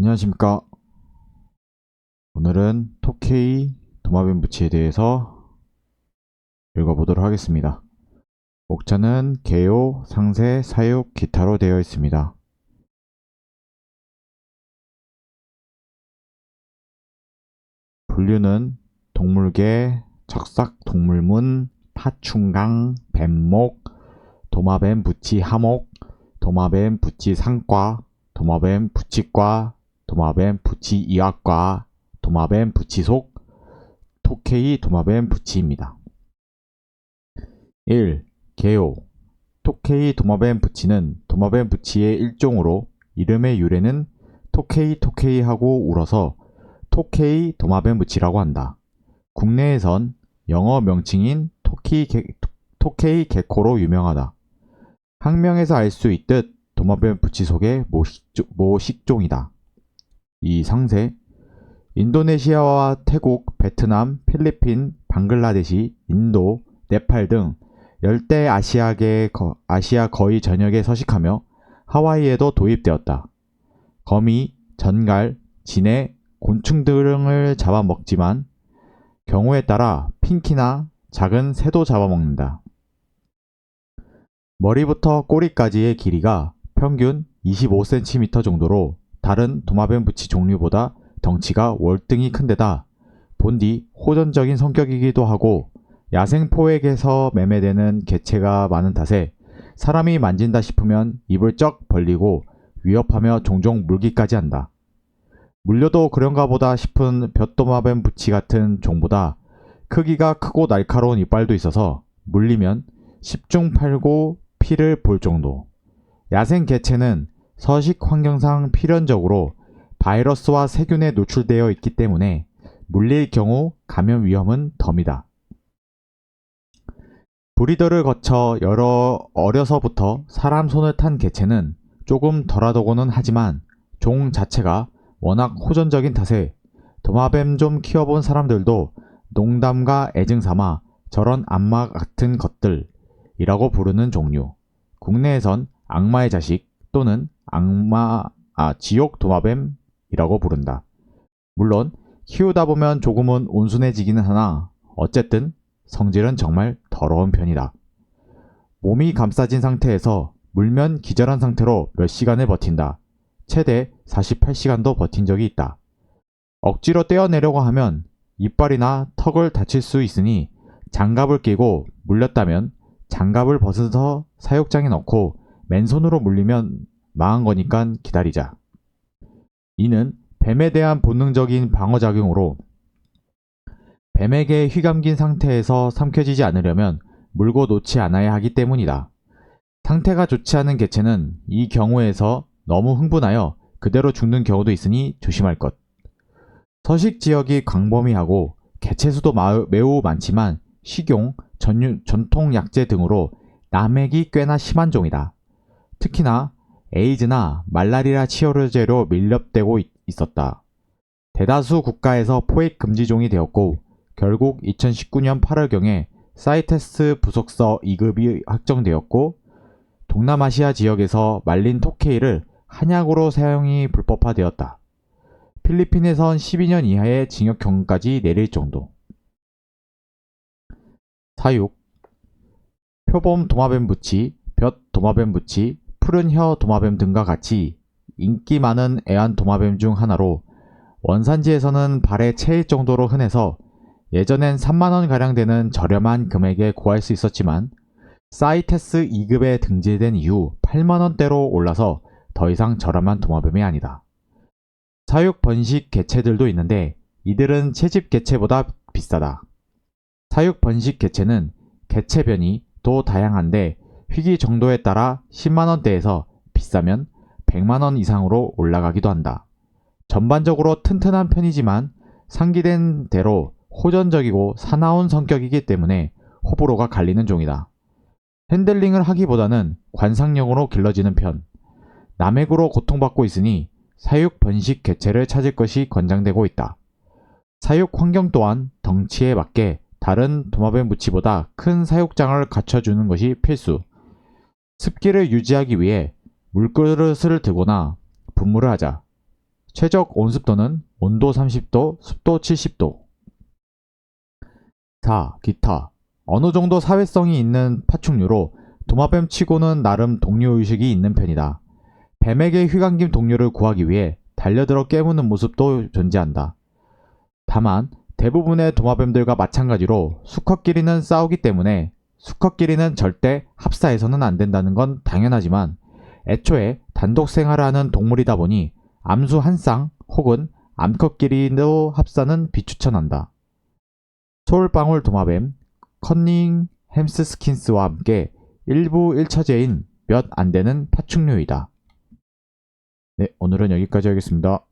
안녕하십니까. 오늘은 토케이 도마뱀 부치에 대해서 읽어보도록 하겠습니다. 목차는 개요, 상세, 사육, 기타로 되어 있습니다. 분류는 동물계, 척삭 동물문, 파충강, 뱀목, 도마뱀 부치 하목, 도마뱀 부치 상과, 도마뱀 부치과, 도마뱀 부치 이학과, 도마뱀 부치속, 토케이 도마뱀 부치입니다. 1. 개요 토케이 도마뱀 부치는 도마뱀 부치의 일종으로 이름의 유래는 토케이 토케이 하고 울어서 토케이 도마뱀 부치라고 한다. 국내에선 영어 명칭인 토키 게, 토케이 개코로 유명하다. 학명에서 알 수 있듯 도마뱀 부치 속의 모식종, 모식종이다. 이 상세 인도네시아와 태국, 베트남, 필리핀, 방글라데시, 인도, 네팔 등 열대 아시아계 거- 아시아 거의 전역에 서식하며 하와이에도 도입되었다. 거미, 전갈, 진해, 곤충 등을 잡아먹지만 경우에 따라 핑키나 작은 새도 잡아먹는다. 머리부터 꼬리까지의 길이가 평균 25cm 정도로 다른 도마뱀 부치 종류보다 덩치가 월등히 큰 데다 본디 호전적인 성격이기도 하고 야생 포획에서 매매되는 개체가 많은 탓에 사람이 만진다 싶으면 입을 쩍 벌리고 위협하며 종종 물기까지 한다. 물려도 그런가 보다 싶은 볕도마뱀 부치 같은 종보다 크기가 크고 날카로운 이빨도 있어서 물리면 10중 8구 피를 볼 정도. 야생 개체는 서식 환경상 필연적으로 바이러스와 세균에 노출되어 있기 때문에 물릴 경우 감염 위험은 덤이다. 브리더를 거쳐 여러 어려서부터 사람 손을 탄 개체는 조금 덜하더고는 하지만 종 자체가 워낙 호전적인 탓에 도마뱀 좀 키워본 사람들도 농담과 애증 삼아 저런 악마 같은 것들이라고 부르는 종류. 국내에선 악마의 자식 또는 악마, 아, 지옥 도마뱀이라고 부른다. 물론 키우다 보면 조금은 온순해지기는 하나 어쨌든 성질은 정말 더러운 편이다. 몸이 감싸진 상태에서 물면 기절한 상태로 몇 시간을 버틴다. 최대 48시간도 버틴 적이 있다. 억지로 떼어내려고 하면 이빨이나 턱을 다칠 수 있으니 장갑을 끼고 물렸다면 장갑을 벗어서 사육장에 넣고 맨손으로 물리면 망한 거니까 기다리자. 이는 뱀에 대한 본능적인 방어작용으로 뱀에게 휘감긴 상태에서 삼켜지지 않으려면 물고 놓지 않아야 하기 때문이다. 상태가 좋지 않은 개체는 이 경우에서 너무 흥분하여 그대로 죽는 경우도 있으니 조심할 것. 서식 지역이 광범위하고 개체 수도 마- 매우 많지만 식용, 전통 약재 등으로 남획이 꽤나 심한 종이다. 특히나 에이즈나 말라리아 치료제로 밀렵되고 있- 있었다. 대다수 국가에서 포획 금지종이 되었고 결국 2019년 8월경에 사이테스 부속서 2급이 확정되었고 동남아시아 지역에서 말린 토케이를 한약으로 사용이 불법화되었다. 필리핀에선 12년 이하의 징역형까지 내릴 정도. 사육 표범 도마뱀 부치, 볕 도마뱀 부치, 푸른 혀 도마뱀 등과 같이 인기 많은 애완 도마뱀 중 하나로 원산지에서는 발에 채일 정도로 흔해서 예전엔 3만원 가량 되는 저렴한 금액에 구할 수 있었지만 사이테스 2급에 등재된 이후 8만원대로 올라서 더 이상 저렴한 도마뱀이 아니다. 사육 번식 개체들도 있는데 이들은 채집 개체보다 비싸다. 사육 번식 개체는 개체변이 또 다양한데 희귀 정도에 따라 10만원대에서 비싸면 100만원 이상으로 올라가기도 한다. 전반적으로 튼튼한 편이지만 상기된 대로 호전적이고 사나운 성격이기 때문에 호불호가 갈리는 종이다. 핸들링을 하기보다는 관상용으로 길러지는 편. 남획으로 고통받고 있으니 사육 번식 개체를 찾을 것이 권장되고 있다. 사육 환경 또한 덩치에 맞게 다른 도마뱀 무치보다 큰 사육장을 갖춰주는 것이 필수. 습기를 유지하기 위해 물그릇을 두거나 분무를 하자. 최적 온습도는 온도 30도, 습도 70도. 4. 기타. 어느 정도 사회성이 있는 파충류로 도마뱀 치고는 나름 동료의식이 있는 편이다. 뱀에게 휘감긴 동료를 구하기 위해 달려들어 깨무는 모습도 존재한다. 다만 대부분의 도마뱀들과 마찬가지로 수컷끼리는 싸우기 때문에 수컷끼리는 절대 합사해서는 안 된다는 건 당연하지만 애초에 단독 생활하는 동물이다 보니 암수 한 쌍 혹은 암컷끼리도 합사는 비추천한다. 소울방울 도마뱀, 컨닝 햄스 스킨스와 함께 일부 1처제인 몇 안 되는 파충류이다. 네, 오늘은 여기까지 하겠습니다.